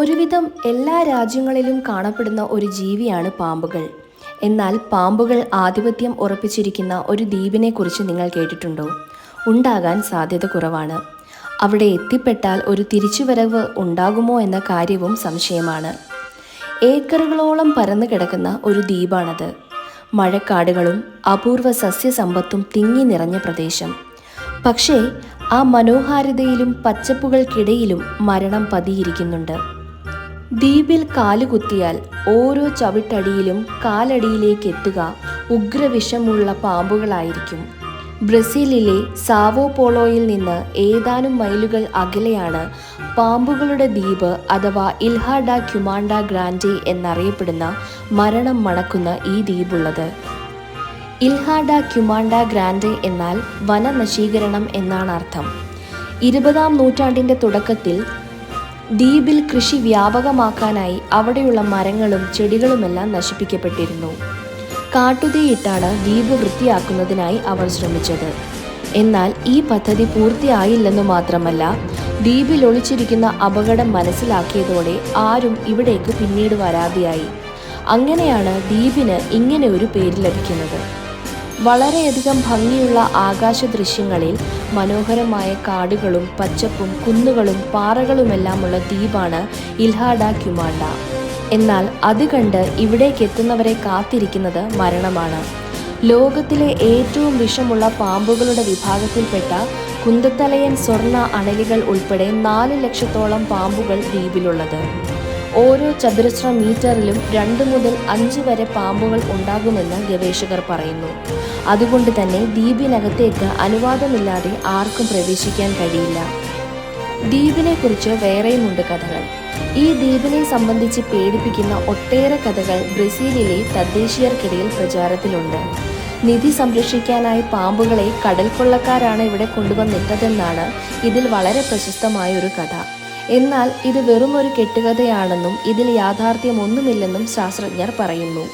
ഒരുവിധം എല്ലാ രാജ്യങ്ങളിലും കാണപ്പെടുന്ന ഒരു ജീവിയാണ് പാമ്പുകൾ. എന്നാൽ പാമ്പുകൾ ആധിപത്യം ഉറപ്പിച്ചിരിക്കുന്ന ഒരു ദ്വീപിനെ കുറിച്ച് നിങ്ങൾ കേട്ടിട്ടുണ്ടോ? ഉണ്ടാകാൻ സാധ്യത കുറവാണ്. അവിടെ എത്തിപ്പെട്ടാൽ ഒരു തിരിച്ചുവരവ് ഉണ്ടാകുമോ എന്ന കാര്യവും സംശയമാണ്. ഏക്കറുകളോളം പരന്നു കിടക്കുന്ന ഒരു ദ്വീപാണത്. മഴക്കാടുകളും അപൂർവ സസ്യസമ്പത്തും തിങ്ങി നിറഞ്ഞ പ്രദേശം. പക്ഷേ ആ മനോഹാരിതയിലും പച്ചപ്പുകൾക്കിടയിലും മരണം പതിയിരിക്കുന്നുണ്ട്. ദ്വീപിൽ കാലുകുത്തിയാൽ ഓരോ ചവിട്ടടിയിലും കാലടിയിലേക്ക് എത്തുക ഉഗ്രവിഷമുള്ള പാമ്പുകളായിരിക്കും. ബ്രസീലിലെ സാവോ പോളോയിൽ നിന്ന് ഏതാനും മൈലുകൾ അകലെയാണ് പാമ്പുകളുടെ ദ്വീപ് അഥവാ ഇൽഹാഡ ക്യുമാൻഡ ഗ്രാൻഡെ എന്നറിയപ്പെടുന്ന മരണം മണക്കുന്ന ഈ ദ്വീപുള്ളത്. ഇൽഹാഡ ക്യുമാൻഡ ഗ്രാൻഡെ എന്നാൽ വനനശീകരണം എന്നാണ് അർത്ഥം ഇരുപതാം നൂറ്റാണ്ടിന്റെ തുടക്കത്തിൽ ദ്വീപിൽ കൃഷി വ്യാപകമാക്കാനായി അവിടെയുള്ള മരങ്ങളും ചെടികളുമെല്ലാം നശിപ്പിക്കപ്പെട്ടിരുന്നു. കാട്ടുതീയിട്ടാണ് ദ്വീപ് വൃത്തിയാക്കുന്നതിനായി അവർ ശ്രമിച്ചത്. എന്നാൽ ഈ പദ്ധതി പൂർത്തിയായില്ലെന്നു മാത്രമല്ല ദ്വീപിൽ ഒളിച്ചിരിക്കുന്ന അപകടം മനസ്സിലാക്കിയതോടെ ആരും ഇവിടേക്ക് പിന്നീട് വരാതെയായി അങ്ങനെയാണ് ദ്വീപിന് ഇങ്ങനെ ഒരു പേര് ലഭിക്കുന്നത്. വളരെയധികം ഭംഗിയുള്ള ആകാശ ദൃശ്യങ്ങളിൽ മനോഹരമായ കാടുകളും പച്ചപ്പും കുന്നുകളും പാറകളുമെല്ലാമുള്ള ദ്വീപാണ് ഇൽഹാഡ ക്യുമാണ്ട. എന്നാൽ അത് കണ്ട് ഇവിടേക്ക് എത്തുന്നവരെ കാത്തിരിക്കുന്നത് മരണമാണ്. ലോകത്തിലെ ഏറ്റവും വിഷമുള്ള പാമ്പുകളുടെ വിഭാഗത്തിൽപ്പെട്ട കുന്തത്തലയൻ സ്വർണ അണലികൾ ഉൾപ്പെടെ നാല് ലക്ഷത്തോളം പാമ്പുകൾ ദ്വീപിലുള്ളത്. ഓരോ ചതുരശ്ര മീറ്ററിലും രണ്ട് മുതൽ അഞ്ച് വരെ പാമ്പുകൾ ഉണ്ടാകുമെന്ന് ഗവേഷകർ പറയുന്നു. അതുകൊണ്ട് തന്നെ ദ്വീപിനകത്തേക്ക് അനുവാദമില്ലാതെ ആർക്കും പ്രവേശിക്കാൻ കഴിയില്ല. ദ്വീപിനെ കുറിച്ച് വേറെയുമുണ്ട് കഥകൾ. ഈ ദ്വീപിനെ സംബന്ധിച്ച് പേടിപ്പിക്കുന്ന ഒട്ടേറെ കഥകൾ ബ്രസീലിലെ തദ്ദേശീയർക്കിടയിൽ പ്രചാരത്തിലുണ്ട്. നിധി സംരക്ഷിക്കാനായി പാമ്പുകളെ കടൽ കൊള്ളക്കാരാണ് ഇവിടെ കൊണ്ടുവന്നിട്ടതെന്നാണ് ഇതിൽ വളരെ പ്രശസ്തമായ ഒരു കഥ. എന്നാൽ ഇത് വെറുമൊരു കെട്ടുകഥയാണെന്നും ഇതിൽ യാഥാർത്ഥ്യമൊന്നുമില്ലെന്നും ശാസ്ത്രജ്ഞർ പറയുന്നു.